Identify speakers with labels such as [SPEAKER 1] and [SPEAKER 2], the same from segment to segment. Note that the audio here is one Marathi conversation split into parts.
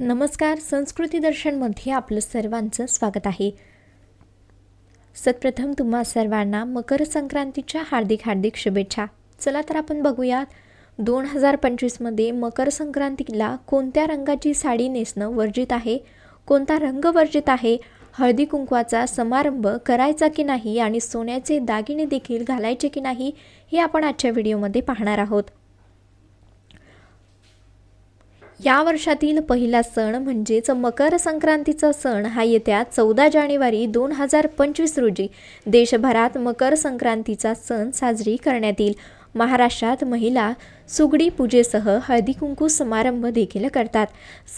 [SPEAKER 1] नमस्कार संस्कृती दर्शनमध्ये आपलं सर्वांचं स्वागत आहे. सतप्रथम तुम्हा सर्वांना मकर संक्रांतीच्या हार्दिक हार्दिक शुभेच्छा. चला तर आपण बघूयात दोन हजार पंचवीसमध्ये मकर संक्रांतीला कोणत्या रंगाची साडी नेसणं वर्जित आहे? कोणता रंग वर्जित आहे? हळदी कुंकवाचा समारंभ करायचा की नाही आणि सोन्याचे दागिने देखील घालायचे की नाही हे आपण आजच्या व्हिडिओमध्ये पाहणार आहोत. या वर्षातील पहिला सण म्हणजेच मकर संक्रांतीचा सण हा येत्या चौदा जानेवारी दोन हजार पंचवीस रोजी देशभरात मकर संक्रांतीचा सण साजरी करण्यात येईल. महाराष्ट्रात महिला सुगडी पूजेसह हळदी कुंकू समारंभ देखील करतात.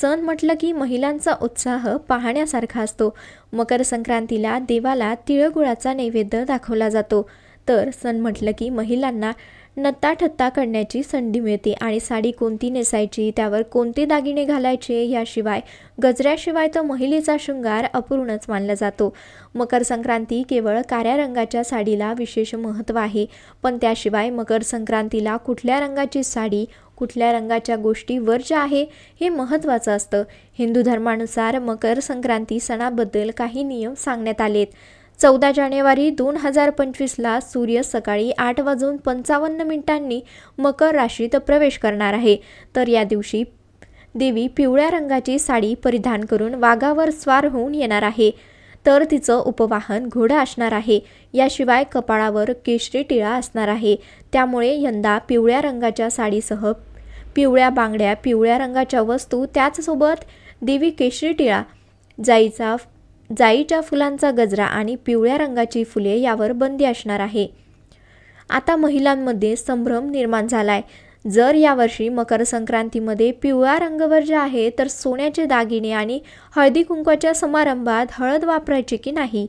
[SPEAKER 1] सण म्हटलं की महिलांचा उत्साह पाहण्यासारखा असतो. मकर संक्रांतीला देवाला तिळगुळाचा नैवेद्य दाखवला जातो. तर सण म्हटलं की महिलांना नत्ता ठत्ता करण्याची संधी मिळते आणि साडी कोणती नेसायची त्यावर कोणते दागिने घालायचे याशिवाय गजऱ्याशिवाय तर महिलेचा शृंगार अपूर्णच मानला जातो. मकर संक्रांती केवळ काऱ्या रंगाच्या साडीला विशेष महत्त्व आहे पण त्याशिवाय मकर संक्रांतीला कुठल्या रंगाची साडी कुठल्या रंगाच्या गोष्टी वर्ज आहे हे महत्त्वाचं असतं. हिंदू धर्मानुसार मकर संक्रांती सणाबद्दल काही नियम सांगण्यात आलेत. चौदा जानेवारी दोन हजार पंचवीसला सूर्य सकाळी आठ वाजून पंचावन्न मिनिटांनी मकर राशीत प्रवेश करणार आहे. तर या दिवशी देवी पिवळ्या रंगाची साडी परिधान करून वाघावर स्वार होऊन येणार आहे. तर तिचं उपवाहन घोडं असणार आहे. याशिवाय कपाळावर केशरी टिळा असणार आहे. त्यामुळे यंदा पिवळ्या रंगाच्या साडीसह पिवळ्या बांगड्या पिवळ्या रंगाच्या वस्तू त्याचसोबत देवी केशरी टिळा जाईचा जाईच्या फुलांचा गजरा आणि पिवळ्या रंगाची फुले यावर बंदी असणार आहे. आता महिलांमध्ये संभ्रम निर्माण झालाय. जर यावर्षी मकर संक्रांतीमध्ये पिवळा रंगवर जे आहे तर सोन्याचे दागिने आणि हळदी कुंकवाच्या समारंभात हळद वापरायची की नाही?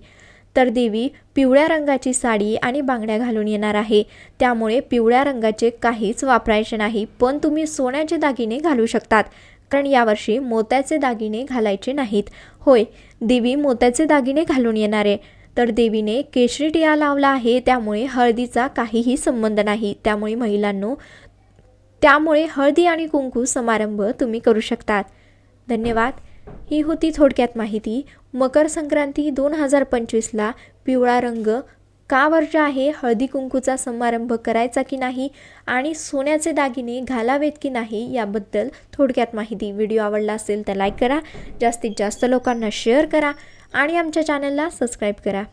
[SPEAKER 1] तर देवी पिवळ्या रंगाची साडी आणि बांगड्या घालून येणार आहे. त्यामुळे पिवळ्या रंगाचे काहीच वापरायचे नाही पण तुम्ही सोन्याचे दागिने घालू शकतात. कारण यावर्षी मोत्याचे दागिने घालायचे नाहीत. होय देवी मोत्याचे दागिने घालून येणार आहे. तर देवीने केशरी टिया लावला आहे त्यामुळे हळदीचा काहीही संबंध नाही. त्यामुळे महिलांनो त्यामुळे हळदी आणि कुंकू समारंभ तुम्ही करू शकतात. धन्यवाद. ही होती थोडक्यात माहिती. मकर संक्रांती दोन हजार पंचवीसला पिवळा रंग का वर्ज आहे हळदी कुंकूचा समारंभ करायचा की नाही आणि सोन्याचे दागिने घालावेत की नाही याबद्दल थोडक्यात माहिती व्हिडिओ आवडला असेल तर लाईक करा जास्तीत जास्त लोकांना शेअर करा आणि आमच्या चॅनलला सबस्क्राईब करा.